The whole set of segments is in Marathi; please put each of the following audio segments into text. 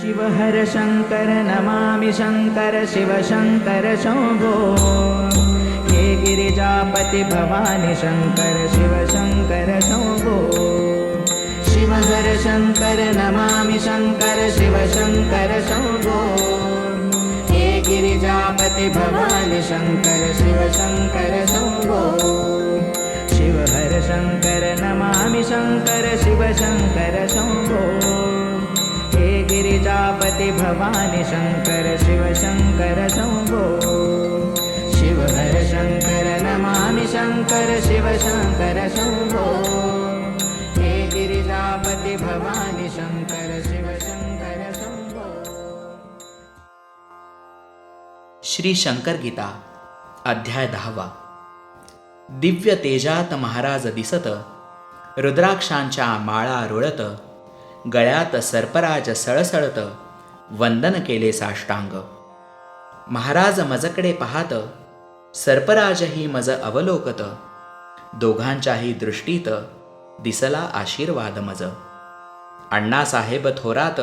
शिव हर शङ्कर नमामि शङ्कर शिव शङ्कर शम्भो हे गिरिजापति भवानि शङ्कर शिव शङ्कर शम्भो शिव हर शङ्कर नमामि शङ्कर शिव शङ्कर शम्भो हे गिरिजापति भवानि शङ्कर शिव शङ्कर शम्भो शिव हर शङ्कर नमामि शङ्कर शिव शङ्कर शम्भो गिरिजापति भवानि शङ्कर शिव शङ्कर शम्भो शिव हर शङ्कर नमामि शङ्कर शिव शङ्कर शम्भो हे गिरिजापति भवानि शङ्कर शिव शङ्कर शम्भो श्री शंकर गीता अध्याय दहावा। दिव्य तेजात महाराज दिसत रुद्राक्षांच्या माळा रुळत गळ्यात सर्पराज सळसळत वंदन केले साष्टांग. महाराज मजकडे पाहत सर्पराजही मज अवलोकत दोघांच्याही दृष्टीत दिसला आशीर्वाद मज. अण्णासाहेब थोरात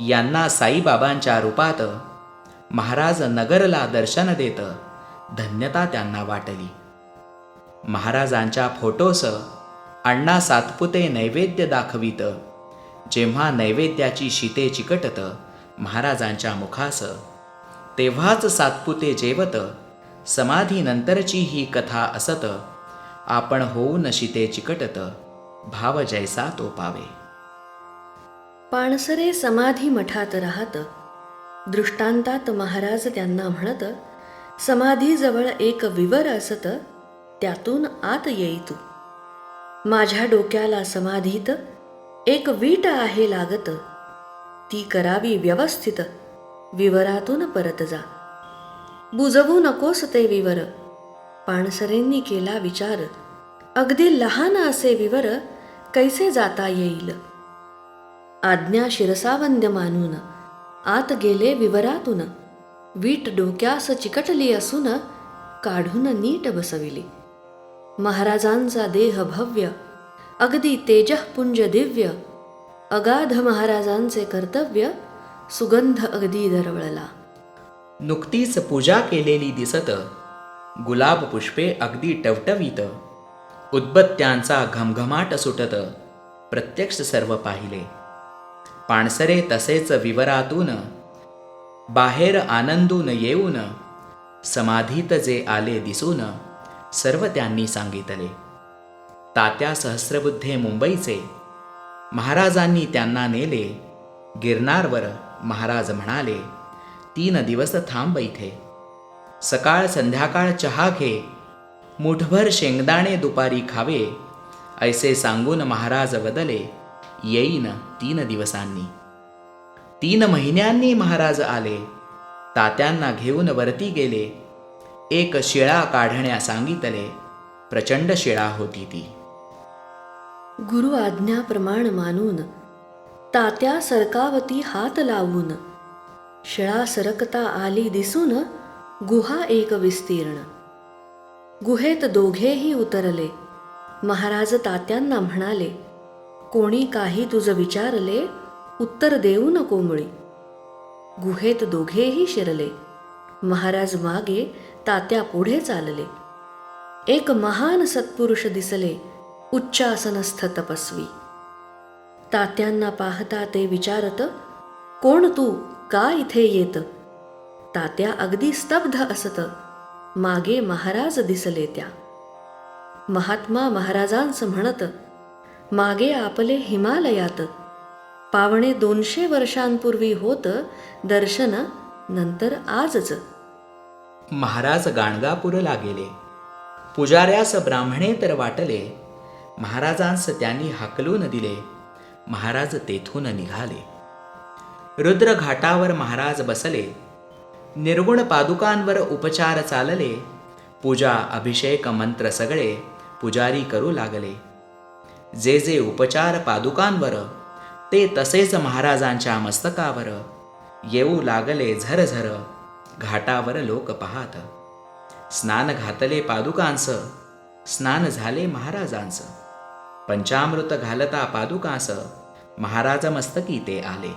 यांना साईबाबांच्या रूपात महाराज नगरला दर्शन देत धन्यता त्यांना वाटली. महाराजांच्या फोटोस अण्णा सातपुते नैवेद्य दाखवित जेव्हा नैवेद्याची शिते चिकटत महाराजांच्या मुखास तेव्हाच सातपुते जेवत समाधीनंतरची ही कथा असत आपण होऊन शिते चिकटत भाव जैसा तो पावे. पाणसरे समाधी मठात राहत दृष्टांतात महाराज त्यांना म्हणत समाधीजवळ एक विवर असत त्यातून आत येई तू. माझ्या डोक्याला समाधीत एक वीट आहे लागत. ती करावी व्यवस्थित. विवरातून परत जा. बुजवू नकोस ते विवर. पाणसरेंनी केला विचार. अगदी लहान असे विवर कैसे जाता येईल? आज्ञा शिरसावंद्य मानून. आत गेले विवरातून. वीट डोक्यास चिकटली असून काढून नीट बसविली. महाराजांचा देह भव्य. अगदी तेजःपुंज दिव्य. अगाध महाराजांचे कर्तव्य सुगंध अगदी दरवळला. नुकतीच पूजा केलेली दिसत गुलाब पुष्पे अगदी टवटवीत. उद्बत्त्यांचा घमघमाट सुटत प्रत्यक्ष सर्व पाहिले. पाणसरे तसेच विवरातून बाहेर आनंदून येऊन समाधीत जे आले दिसून सर्व त्यांनी सांगितले. तात्या सहस्रबुद्धे मुंबईचे. महाराजांनी त्यांना नेले. गिरनारवर महाराज म्हणाले तीन दिवस थांब इथे. सकाळ संध्याकाळ चहा घे. मुठभर शेंगदाणे दुपारी खावे. ऐसे सांगून महाराज बदले. येईन तीन दिवसांनी. तीन महिन्यांनी महाराज आले. तात्यांना घेऊन वरती गेले. एक शिळा काढण्या सांगितले. प्रचंड शिळा होती ती. गुरु आज्ञाप्रमाण मानून तात्या सरकावती हात लावून शिळा सरकता आली दिसून गुहा एक विस्तीर्ण. गुहेत दोघेही उतरले. महाराज तात्यांना म्हणाले कोणी काही तुझं विचारले उत्तर देऊ नको मुळी. गुहेत दोघेही शिरले. महाराज मागे तात्या पुढे चालले. एक महान सत्पुरुष दिसले. उच्चासनस्थ तपस्वी. तात्यांना पाहता ते विचारत कोण तू? का इथे येत? तात्या अगदी स्तब्ध असत. मागे महाराज दिसले त्या. महात्मा महाराजांस म्हणत मागे आपले हिमालयात. पावणे दोनशे वर्षांपूर्वी होत दर्शन नंतर आजच. महाराज गाणगापूर लागेले पुजाऱ्यास ब्राह्मणे तर वाटले महाराजांस त्यांनी हाकलून दिले. महाराज तेथून निघाले. रुद्र घाटावर महाराज बसले. निर्गुण पादुकांवर उपचार चालले. पूजा अभिषेक मंत्र सगळे पुजारी करू लागले. जे जे उपचार पादुकांवर ते तसेच महाराजांच्या मस्तकावर. येऊ लागले झरझर घाटावर लोक पाहात. स्नान घातले पादुकांचं स्नान झाले महाराजांचं पंचामृत घालता पादुकास महाराज मस्तकी ते आले.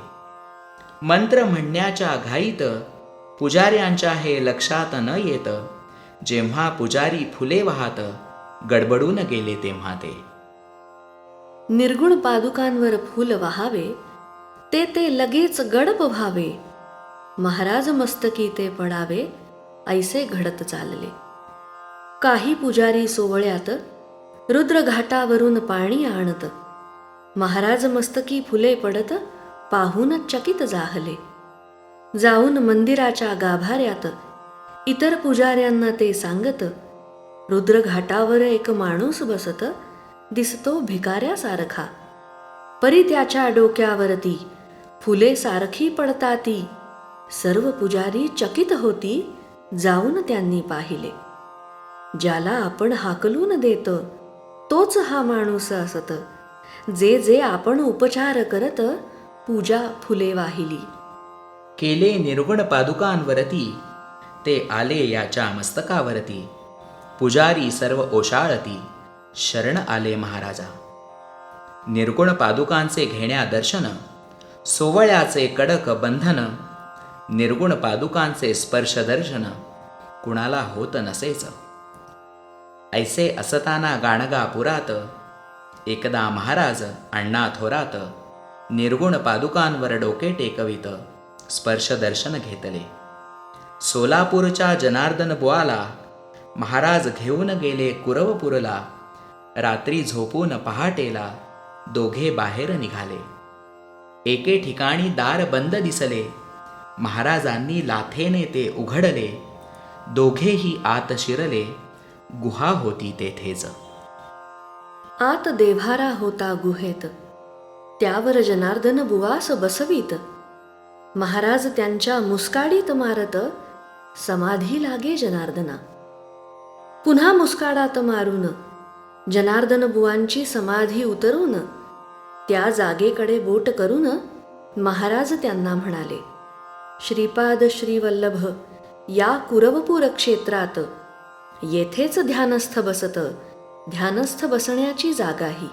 मंत्र म्हणण्याच्या घाईत पुजाऱ्यांच्या हे लक्षात न येत जेव्हा पुजारी फुले वाहत गडबडून गेले तेव्हा ते. निर्गुण पादुकांवर फुल वाहावे ते ते लगेच गडप व्हावे. महाराज मस्तकी ते पडावे ऐसे घडत चालले. काही पुजारी सोवळ्यात रुद्रघाटावरून पाणी आणत. महाराज मस्तकी फुले पडत पाहून चकित जाहले. जाऊन मंदिराच्या गाभाऱ्यात इतर पुजाऱ्यांना ते सांगत रुद्रघाटावर एक माणूस बसत दिसतो भिकाऱ्यासारखा. परी त्याच्या डोक्यावरती फुले सारखी पडताती. सर्व पुजारी चकित होती जाऊन त्यांनी पाहिले. ज्याला आपण हाकलून देतं तोच हा माणूस असत. जे जे आपण उपचार करत पूजा फुले वाहिली. केले निर्गुण पादुकांवरती ते आले याच्या मस्तकावरती. पुजारी सर्व ओशाळती शरण आले महाराजा. निर्गुण पादुकांचे घेण्या दर्शन सोवळ्याचे कडक बंधन निर्गुण पादुकांचे स्पर्श दर्शन कुणाला होत नसेच. ऐसे असताना गाणगापुरात एकदा महाराज अण्णा थोरात. निर्गुण पादुकांवर डोके टेकवित. स्पर्श दर्शन घेतले. सोलापूरच्या जनार्दन बुवाला महाराज घेऊन गेले कुरवपूरला. रात्री झोपून पहाटेला दोघे बाहेर निघाले. एके ठिकाणी दार बंद दिसले. महाराजांनी लाथेने ते उघडले. दोघेही आत शिरले. गुहा होती तेथेच. आत देव्हारा होता गुहेत. त्यावर जनार्दन बुवास बसवीत. महाराज त्यांच्या मुस्काडीत मारत समाधी लागे जनार्दना. पुन्हा मुस्काडात मारून जनार्दन बुवांची समाधी उतरून त्या जागेकडे बोट करून महाराज त्यांना म्हणाले श्रीपाद श्रीवल्लभ या कुरवपूर क्षेत्रात येथेच ध्यानस्थ बसत ध्यानस्थ बसण्याची जागाही.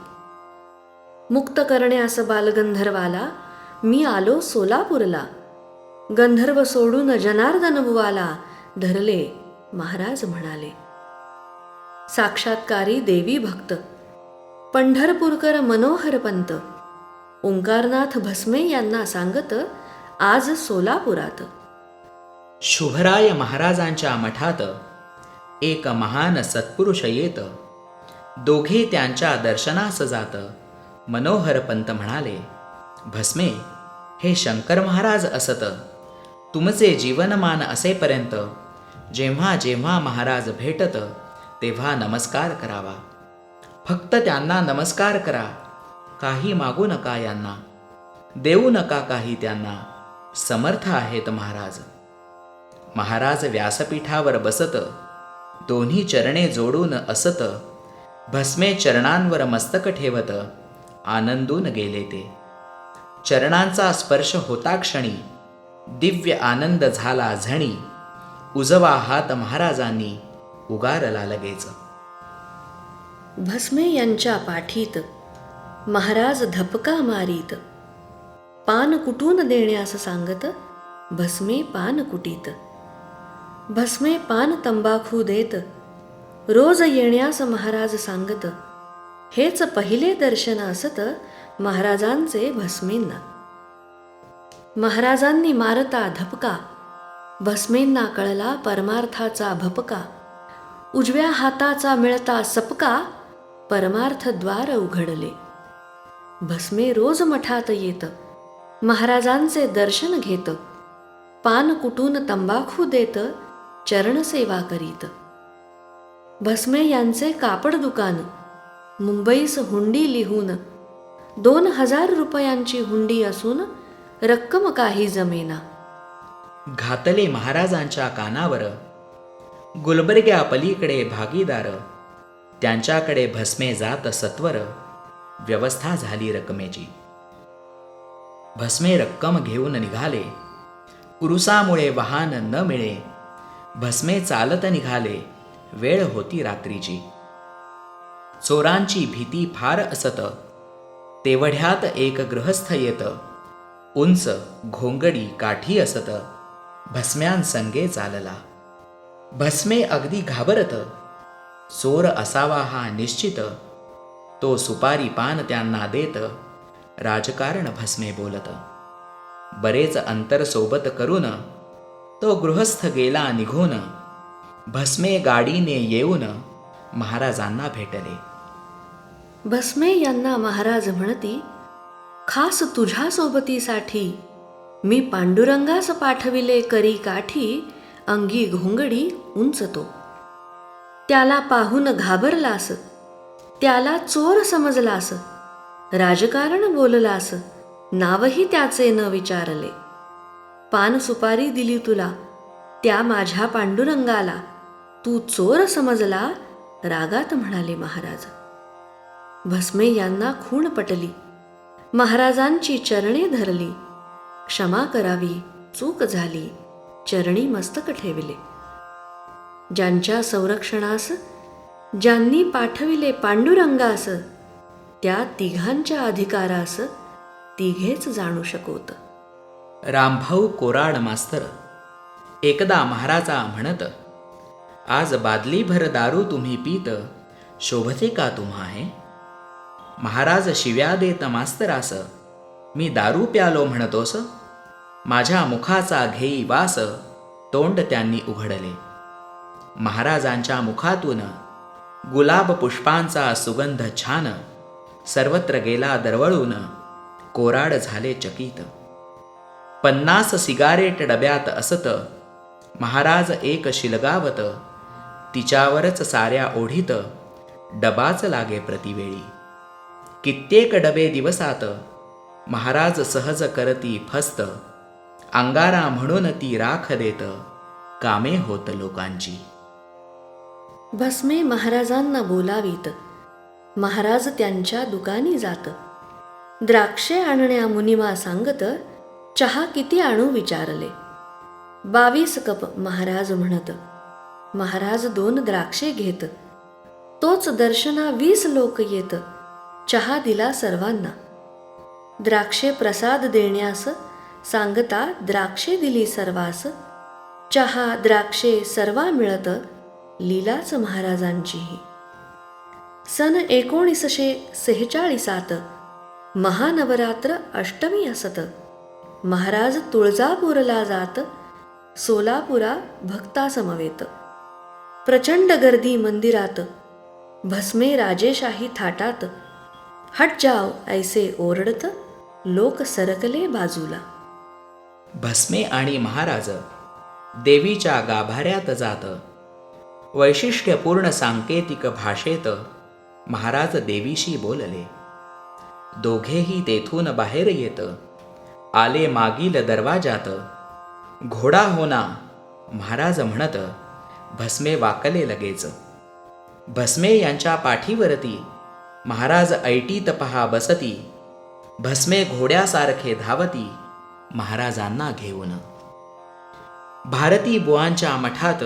मुक्त करण्यास बालगंधर्वाला मी आलो सोलापूरला. गंधर्व सोडून जनार्दन बुवाला धरले महाराज म्हणाले. साक्षात्कारी देवी भक्त पंढरपूरकर मनोहर पंत ओंकारनाथ भस्मे यांना सांगत आज सोलापुरात. शुभराय महाराजांच्या मठात एक महान सत्पुरुष येत. दोघे त्यांच्या दर्शनास जात. मनोहर पंत म्हणाले भस्मे हे शंकर महाराज असत. तुमचे जीवनमान असेपर्यंत जेव्हा जेव्हा महाराज भेटत तेव्हा नमस्कार करावा. फक्त त्यांना नमस्कार करा. काही मागू नका यांना. देऊ नका काही त्यांना. समर्थ आहेत महाराज. महाराज व्यासपीठावर बसत दोन्ही चरणे जोडून असत. भस्मे चरणांवर मस्तक ठेवत. आनंदून गेले ते. चरणांचा स्पर्श होता क्षणी. दिव्य आनंद झाला झणी. उजवा हात महाराजांनी उगारला लगेच. भस्मे यांच्या पाठीत महाराज धपका मारीत. पान कुटून देण्यास सांगत? भस्मे पान कुटीत. भस्मे पान तंबाखू देत. रोज येण्यास महाराज सांगत. हेच पहिले दर्शन असत महाराजांचे भस्मेंना. महाराजांनी मारता धपका. भस्मेंना कळला परमार्थाचा भपका. उजव्या हाताचा मिळता सपका. परमार्थद्वार उघडले. भस्मे रोज मठात येत. महाराजांचे दर्शन घेत. पान कुटून तंबाखू देत. चरणसेवा करीत. भस्मे यांचे कापड दुकान मुंबईस हुंडी लिहून दोन हजार रुपयांची हुंडी असून रक्कम काही जमेना. घातले महाराजांच्या कानावर गुलबर्ग्या पलीकडे भागीदार त्यांच्याकडे भस्मे जात सत्वर व्यवस्था झाली रकमेची. भस्मे रक्कम घेऊन निघाले कुरुसामुळे वाहन न मिळे भस्मे चालत निघाले. वेळ होती रात्रीची. चोरांची भीती फार असत. तेवढ्यात एक गृहस्थ येत. उंच घोंगडी काठी असत. भस्म्यांसंगे चालला. भस्मे अगदी घाबरत. चोर असावा हा निश्चित. तो सुपारी पान त्यांना देत. राजकारण भस्मे बोलत. बरेच अंतर सोबत करून तो गृहस्थ गेला निघून. भस्मे गाडीने येऊन महाराजांना भेटले. भस्मे यांना महाराज म्हणती खास तुझ्या सोबतीसाठी मी पांडुरंगास पाठविले करी काठी अंगी घोंगडी उंचतो. त्याला पाहून घाबरलास त्याला चोर समजलास राजकारण बोललास नावही त्याचे न विचारले. पान सुपारी दिली तुला. त्या माझ्या पांडुरंगाला. तू चोर समजला? रागात म्हणाले महाराज. भस्मे यांना खूण पटली. महाराजांची चरणे धरली. क्षमा करावी चूक झाली. चरणी मस्तक ठेविले. ज्यांच्या संरक्षणास ज्यांनी पाठविले पांडुरंगास त्या तिघांच्या अधिकारास तिघेच जाणू शकोत रामभाऊ कोराड मास्तर. एकदा महाराजा म्हणत आज बादलीभर दारू तुम्ही पीत शोभते का तुम्हा हे महाराज शिव्या देत मास्तरास मी दारू प्यालो म्हणतोस. माझ्या मुखाचा घेई वास तोंड त्यांनी उघडले. महाराजांच्या मुखातून गुलाब पुष्पांचा सुगंध छान सर्वत्र गेला दरवळून कोराड झाले चकित. पन्नास सिगारेट डब्यात असत. महाराज एक शिलगावत. तिच्यावरच साऱ्या ओढीत. डबाच लागे प्रतिवेळी. कित्येक डबे दिवसात. महाराज सहज करती फस्त. अंगारा म्हणून ती राख देत. कामे होत लोकांची. भस्मे महाराजांना बोलावीत. महाराज त्यांच्या दुकानी जात. द्राक्षे आणण्या मुनिमा सांगत चहा किती आणू विचारले. बावीस कप महाराज म्हणत महाराज दोन द्राक्षे घेत. तोच दर्शना वीस लोक येत. चहा दिला सर्वांना. द्राक्षे प्रसाद देण्यास सांगता द्राक्षे दिली सर्वास. चहा द्राक्षे सर्वा मिळत लीलाच महाराजांचीही. सन एकोणीसशे सेहेचाळीसात महानवरात्र अष्टमी असत. महाराज तुळजापूरला जात सोलापुरा भक्तासमवेत. प्रचंड गर्दी मंदिरात भस्मे राजेशाही थाटात. हट जाव ऐसे ओरडत लोक सरकले बाजूला. भस्मे आणि महाराज देवीच्या गाभाऱ्यात जात. वैशिष्ट्यपूर्ण सांकेतिक भाषेत महाराज देवीशी बोलले. दोघेही तेथून बाहेर येत. आले मागील दरवाजात. घोडा होना महाराज म्हणत भस्मे वाकले लगेच. भस्मे यांच्या पाठीवरती महाराज ऐटीत पहा बसती. भस्मे घोड्यासारखे धावती महाराजांना घेऊन. भारती बुवांच्या मठात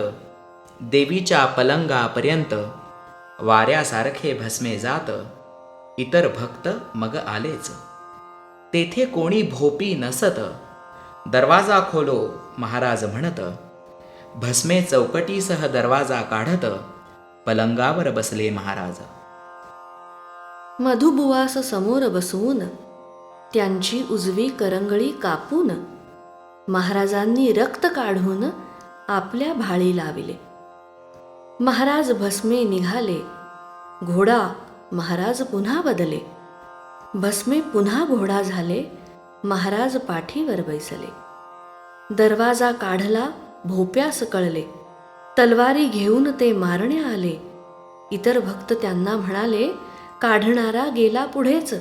देवीच्या पलंगापर्यंत वाऱ्यासारखे भस्मे जात. इतर भक्त मग आलेच. तेथे कोणी भोपी नसत. दरवाजा खोलो महाराज म्हणत. भस्मे चौकटीसह दरवाजा काढत पलंगावर बसले महाराज. मधुबुवास समोर बसवून त्यांची उजवी करंगळी कापून महाराजांनी रक्त काढून आपल्या भाळी लाविले. महाराज भस्मे निघाले. घोडा महाराज पुन्हा बदले. भस्मे पुन्हा घोडा झाले महाराज पाठीवर बैसले. दरवाजा काढला भोप्यास कळले. तलवारी घेऊन ते मारणे आले. इतर भक्त त्यांना म्हणाले काढणारा गेला पुढेच.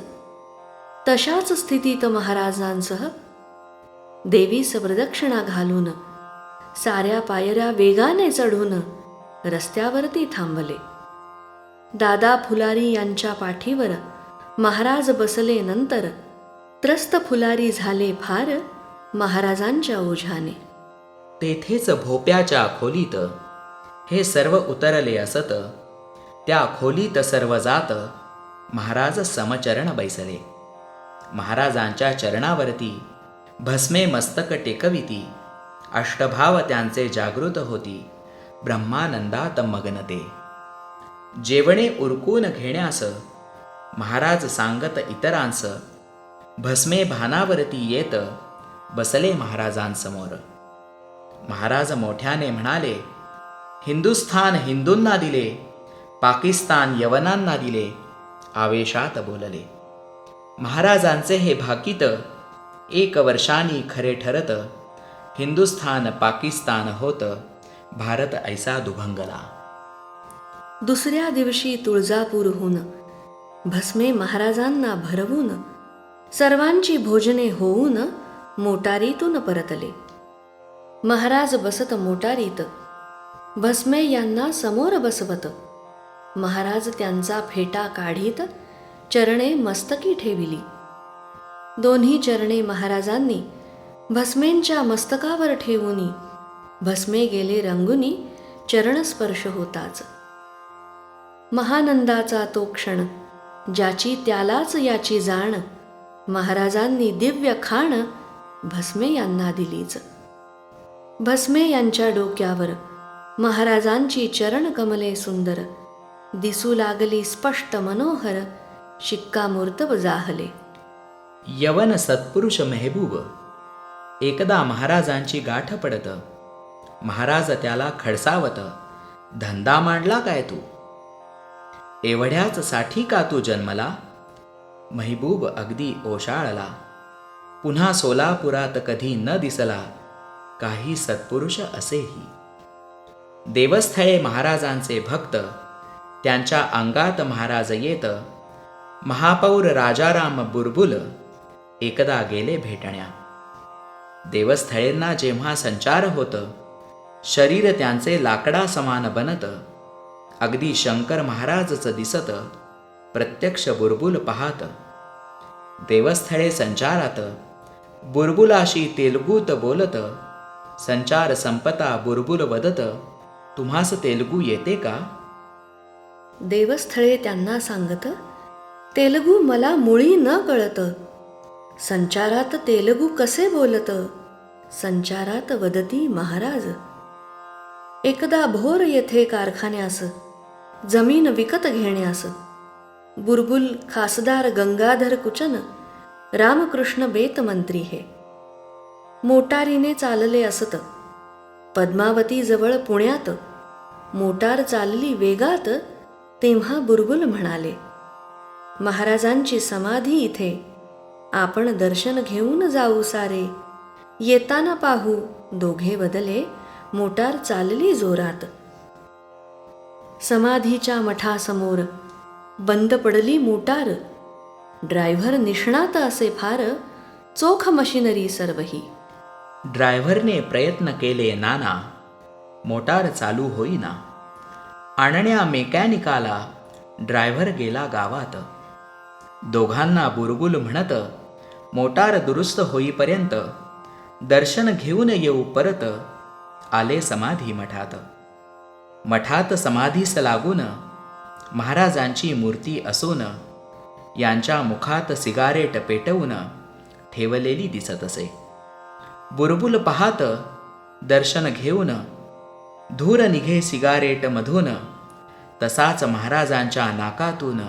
तशाच स्थितीत महाराजांसह देवीस प्रदक्षिणा घालून साऱ्या पायऱ्या वेगाने चढून रस्त्यावरती थांबले. दादा फुलारी यांच्या पाठीवर महाराज बसले नंतर त्रस्त फुलारी झाले फार महाराजांच्या ओझ्याने तेथेच भोप्याच्या खोलीत हे सर्व उतरले असत त्या खोलीत सर्व जात महाराज समचरण बैसले. महाराजांच्या चरणावरती भस्मे मस्तक टेकविती अष्टभाव त्यांचे जागृत होती ब्रह्मानंदात मग्नते. जेवणे उरकून घेण्यास महाराज सांगत इतरांस भस्मे भानावरती येत बसले महाराजांसमोर. महाराज मोठ्याने म्हणाले हिंदुस्थान हिंदूंना दिले पाकिस्तान यवनांना दिले आवेशात बोलले. महाराजांचे हे भाकीत एक वर्षांनी खरे ठरत हिंदुस्थान पाकिस्तान होत भारत ऐसा दुभंगला. दुसऱ्या दिवशी तुळजापूरहून भस्मे महाराजांना भरवून सर्वांची भोजने होऊन मोटारीतून परतले. महाराज बसत मोटारीत भस्मे यांना समोर बसवत. महाराज त्यांचा फेटा काढीत चरणे मस्तकी ठेविली. दोन्ही चरणे महाराजांनी भस्मेंच्या मस्तकावर ठेवूनी भस्मे गेले रंगुनी चरणस्पर्श होताच. महानंदाचा तो क्षण ज्याची त्यालाच याची जाण. महाराजांनी दिव्य खाण भस्मे यांना दिलीच. भस्मे यांच्या डोक्यावर महाराजांची चरण कमले सुंदर. दिसू लागली स्पष्ट मनोहर शिक्कामोर्तब जाहले. यवन सत्पुरुष मेहबूब. एकदा महाराजांची गाठ पडत. महाराज त्याला खडसावत धंदा मांडला काय तू? एवढ्याच साठी का तू जन्मला? महबूब अगदी ओशाळला. पुन्हा सोलापुरात कधी न दिसला काही सत्पुरुष असेही. देवस्थळे महाराजांचे भक्त त्यांच्या अंगात महाराज येत महापौर राजाराम बुरबुल एकदा गेले भेटण्या. देवस्थळेंना जेव्हा संचार होत शरीर त्यांचे लाकडा समान बनतं अगदी शंकर महाराजच दिसत प्रत्यक्ष बुरबुल पाहात. देवस्थळे संचारात बुरबुलाशी तेलगूत बोलत संचार संपता बुरबुल वदत तुम्हास तेलगू येते का? देवस्थळे त्यांना सांगत तेलगू मला मुळी न कळत. संचारात तेलगू कसे बोलत? संचारात वदती महाराज. एकदा भोर येथे कारखान्यास जमीन विकत घेण्यास बुलबुल खासदार गंगाधर कुचन रामकृष्ण बेतमंत्री हे. मोटारीने चालले असत. पद्मावतीजवळ पुण्यात मोटार चालली वेगात तेव्हा बुलबुल म्हणाले महाराजांची समाधी इथे. आपण दर्शन घेऊन जाऊ सारे. येताना पाहू दोघे बदले मोटार चालली जोरात. समाधीच्या मठासमोर. बंद पडली मोटार. ड्रायव्हर निष्णात असे फार. चोख मशिनरी सर्वही. ड्रायव्हरने प्रयत्न केले नाना. मोटार चालू होईना. आणण्या मेकॅनिकाला ड्रायव्हर गेला गावात. दोघांना बुरगुल म्हणत मोटार दुरुस्त होईपर्यंत दर्शन घेऊन येऊ परत आले समाधी मठात मठात समाधीस लागून महाराजांची मूर्ती असून यांच्या मुखात सिगारेट पेटवून ठेवलेली दिसत असे. बुरबुल पाहात दर्शन घेऊन धूर निघे सिगारेट मधून तसाच महाराजांच्या नाकातून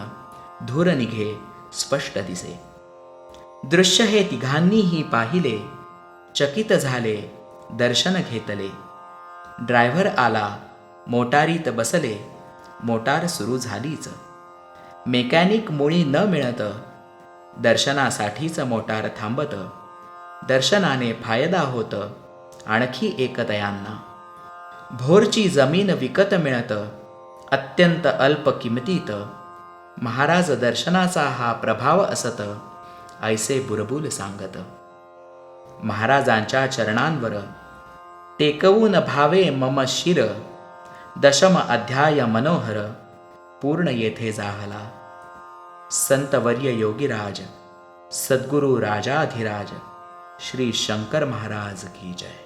धूर निघे स्पष्ट दिसे. दृश्य हे तिघांनीही पाहिले चकित झाले दर्शन घेतले. ड्रायव्हर आला मोटारीत बसले मोटार सुरू झालीच. मेकॅनिक मुळी न मिळत दर्शनासाठीच मोटार थांबत. दर्शनाने फायदा होत आणखी एकतयांना. भोरची जमीन विकत मिळत अत्यंत अल्प किमतीत. महाराज दर्शनाचा हा प्रभाव असत ऐसे बुरबुल सांगत. महाराजांच्या चरणांवर टेकवून भावे मम शिर दशम अध्याय मनोहर पूर्ण येथे जाहला. संतवर्य योगीराज सद्गुरु राजाधिराज श्री शंकर महाराज की जय.